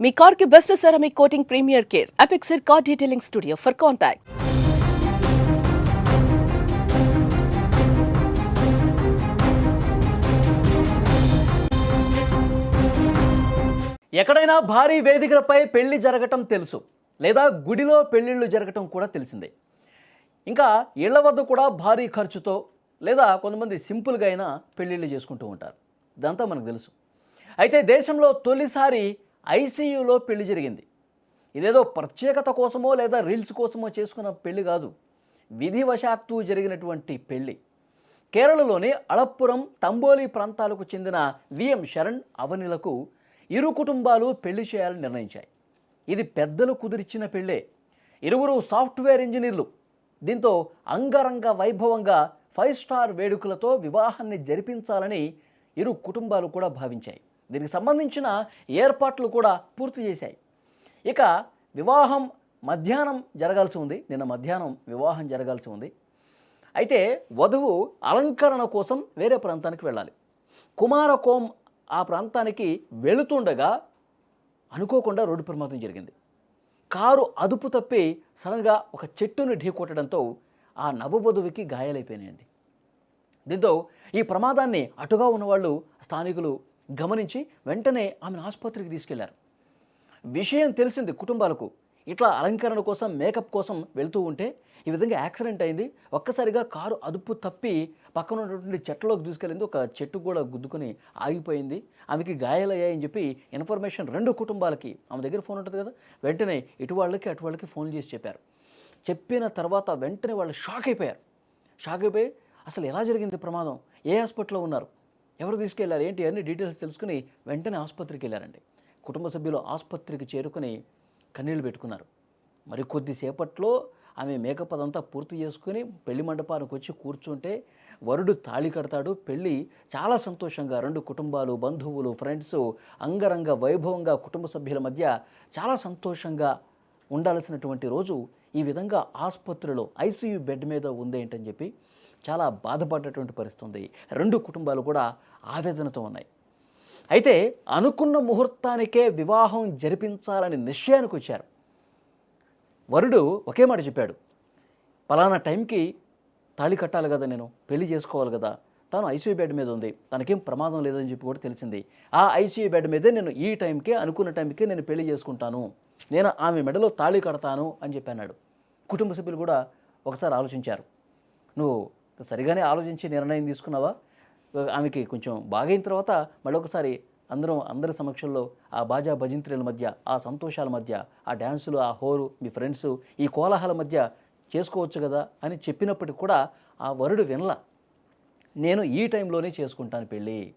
మీ కార్కి best ceramic coating premier care. Apexer car detailing studio for contact ఎక్కడైనా భారీ వేదికలపై పెళ్ళి జరగటం తెలుసు లేదా గుడిలో పెళ్ళిళ్ళు జరగటం కూడా తెలిసిందే. ఇంకా ఇళ్ళ వద్ద కూడా భారీ ఖర్చుతో లేదా కొంతమంది సింపుల్గా అయినా పెళ్ళిళ్ళు చేసుకుంటూ ఉంటారు. ఇదంతా మనకు తెలుసు. అయితే దేశంలో తొలిసారి ఐసీయూలో పెళ్ళి జరిగింది. ఇదేదో ప్రత్యేకత కోసమో లేదా రీల్స్ కోసమో చేసుకున్న పెళ్ళి కాదు. విధివశాత్తు జరిగినటువంటి పెళ్ళి. కేరళలోని అళప్పురం తంబోలి ప్రాంతాలకు చెందిన విఎం శరణ్ అవనిలకు ఇరు కుటుంబాలు పెళ్ళి చేయాలని నిర్ణయించాయి. ఇది పెద్దలు కుదిరిచ్చిన పెళ్ళే ఇరువురు సాఫ్ట్వేర్ ఇంజనీర్లు. దీంతో అంగరంగ వైభవంగా ఫైవ్ స్టార్ వేడుకలతో వివాహాన్ని జరిపించాలని ఇరు కుటుంబాలు కూడా భావించాయి. దీనికి సంబంధించిన ఏర్పాట్లు కూడా పూర్తి చేశాయి. ఇక వివాహం మధ్యాహ్నం జరగాల్సి ఉంది. నిన్న మధ్యాహ్నం వివాహం జరగాల్సి ఉంది. అయితే వధువు అలంకరణ కోసం వేరే ప్రాంతానికి వెళ్ళాలి. కుమారకోం ఆ ప్రాంతానికి వెళుతుండగా అనుకోకుండా రోడ్డు ప్రమాదం జరిగింది. కారు అదుపు తప్పి సడన్గా ఒక చెట్టును ఢీకొట్టడంతో ఆ నవవధువుకి గాయాలైపోయినాయండి. దీంతో ఈ ప్రమాదాన్ని అటుగా ఉన్నవాళ్ళు స్థానికులు గమనించి వెంటనే ఆమెను ఆసుపత్రికి తీసుకెళ్ళారు. విషయం తెలిసింది కుటుంబాలకు. ఇట్లా అలంకరణ కోసం మేకప్ కోసం వెళ్తూ ఉంటే ఈ విధంగా యాక్సిడెంట్ అయింది. ఒక్కసారిగా కారు అదుపు తప్పి పక్కన ఉన్నటువంటి చెట్లలోకి దూసుకెళ్ళింది. ఒక చెట్టు కూడా గుద్దుకొని ఆగిపోయింది. ఆమెకి గాయాలయ్యాయని చెప్పి ఇన్ఫర్మేషన్ రెండు కుటుంబాలకి ఆమె దగ్గర ఫోన్ ఉంటుంది కదా వెంటనే ఇటు వాళ్ళకి అటు వాళ్ళకి ఫోన్ చేసి చెప్పారు. చెప్పిన తర్వాత వెంటనే వాళ్ళు షాక్ అయిపోయారు. షాక్ అయిపోయి అసలు ఎలా జరిగింది ప్రమాదం? ఏ హాస్పిటల్లో ఉన్నారు? ఎవరు తీసుకెళ్ళారు? ఏంటి? అన్ని డీటెయిల్స్ తెలుసుకుని వెంటనే ఆసుపత్రికి వెళ్ళారండి. కుటుంబ సభ్యులు ఆసుపత్రికి చేరుకుని కన్నీళ్ళు పెట్టుకున్నారు. మరి కొద్దిసేపట్లో ఆమె మేకప్ అదంతా పూర్తి చేసుకుని పెళ్ళి మండపానికి వచ్చి కూర్చుంటే వరుడు తాళి కడతాడు. పెళ్ళి చాలా సంతోషంగా రెండు కుటుంబాలు బంధువులు ఫ్రెండ్స్ అంగరంగ వైభవంగా కుటుంబ సభ్యుల మధ్య చాలా సంతోషంగా ఉండాల్సినటువంటి రోజు ఈ విధంగా ఆసుపత్రిలో ఐసీయూ బెడ్ మీద ఉందేంటని చెప్పి చాలా బాధపడ్డటువంటి పరిస్థితి ఉంది. రెండు కుటుంబాలు కూడా ఆవేదనతో ఉన్నాయి. అయితే అనుకున్న ముహూర్తానికే వివాహం జరిపించాలని నిశ్చయానికి వచ్చారు. వరుడు ఒకే మాట చెప్పాడు. పలానా టైంకి తాళి కట్టాలి కదా నేను పెళ్ళి చేసుకోవాలి కదా తాను ఐసీయూ బెడ్ మీద ఉంది తనకేం ప్రమాదం లేదని చెప్పి కూడా తెలిసింది. ఆ ఐసీయూ బెడ్ మీదే నేను ఈ టైంకే అనుకున్న టైంకే నేను పెళ్ళి చేసుకుంటాను. నేను ఆమె మెడలో తాళి కడతాను అని చెప్పి అన్నాడు. కుటుంబ సభ్యులు కూడా ఒకసారి ఆలోచించారు. నువ్వు సరిగానే ఆలోచించి నిర్ణయం తీసుకున్నావా? ఆమెకి కొంచెం బాగైన తర్వాత మళ్ళీ ఒకసారి అందరం అందరి సమక్షంలో ఆ బాజా భజంత్రుల మధ్య ఆ సంతోషాల మధ్య ఆ డ్యాన్సులు ఆ హోరు మీ ఫ్రెండ్స్ ఈ కోలాహల మధ్య చేసుకోవచ్చు కదా అని చెప్పినప్పటికి కూడా ఆ వరుడు వినల. నేను ఈ టైంలోనే చేసుకుంటాను పెళ్ళి.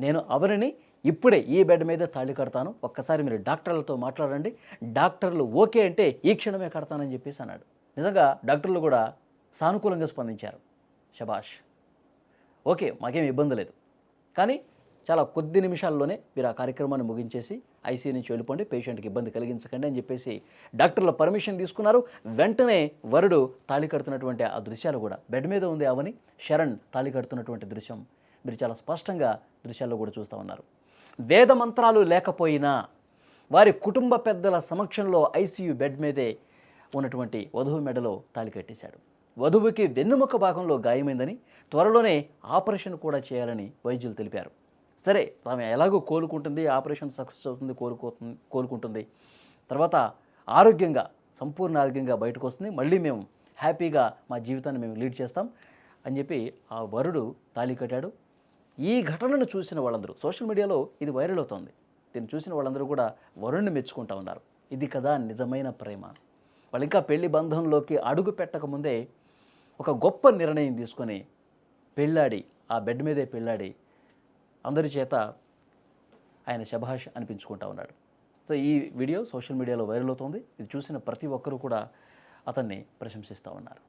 నేను అవరిని ఇప్పుడే ఈ బెడ్ మీద తాళి కడతాను. ఒక్కసారి మీరు డాక్టర్లతో మాట్లాడండి. డాక్టర్లు ఓకే అంటే ఈ క్షణమే కడతానని చెప్పేసి అన్నాడు. నిజంగా డాక్టర్లు కూడా సానుకూలంగా స్పందించారు. శబాష్ ఓకే మాకేం ఇబ్బంది లేదు. కానీ చాలా కొద్ది నిమిషాల్లోనే మీరు ఆ కార్యక్రమాన్ని ముగించేసి ఐసీయూ నుంచి వెళ్ళిపోండి పేషెంట్కి ఇబ్బంది కలిగించకండి అని చెప్పేసి డాక్టర్ల పర్మిషన్ తీసుకున్నారు. వెంటనే వరుడు తాళి కడుతున్నటువంటి ఆ దృశ్యాలు కూడా బెడ్ మీద ఉంది అవని శరణ్ తాళి కడుతున్నటువంటి దృశ్యం మీరు చాలా స్పష్టంగా దృశ్యాల్లో కూడా చూస్తూ ఉన్నారు. వేద మంత్రాలు లేకపోయినా వారి కుటుంబ పెద్దల సమక్షంలో ఐసీయూ బెడ్ మీదే ఉన్నటువంటి వధువు మెడలో తాళి కట్టేశాడు. వధువుకి వెన్నుముక భాగంలో గాయమైందని త్వరలోనే ఆపరేషన్ కూడా చేయాలని వైద్యులు తెలిపారు. సరే తాము ఎలాగో కోలుకుంటుంది ఆపరేషన్ సక్సెస్ అవుతుంది కోలుకోతుంది కోలుకుంటుంది. తర్వాత ఆరోగ్యంగా సంపూర్ణ ఆరోగ్యంగా బయటకు వస్తుంది. మళ్ళీ మేము హ్యాపీగా మా జీవితాన్ని మేము లీడ్ చేస్తాం అని చెప్పి ఆ వరుడు తాళి కట్టాడు. ఈ ఘటనను చూసిన వాళ్ళందరూ సోషల్ మీడియాలో ఇది వైరల్ అవుతోంది. దీన్ని చూసిన వాళ్ళందరూ కూడా వరుణ్ణి మెచ్చుకుంటా ఉన్నారు. ఇది కదా నిజమైన ప్రేమ. వాళ్ళు ఇంకా పెళ్ళి బంధంలోకి అడుగు పెట్టకముందే ఒక గొప్ప నిర్ణయం తీసుకొని పెళ్ళాడి ఆ బెడ్ మీదే పెళ్ళాడి అందరి చేత ఆయన శభాష్ అనిపించుకుంటా ఉన్నాడు. సో ఈ వీడియో సోషల్ మీడియాలో వైరల్ అవుతోంది. ఇది చూసిన ప్రతి ఒక్కరూ కూడా అతన్ని ప్రశంసిస్తూ ఉన్నారు.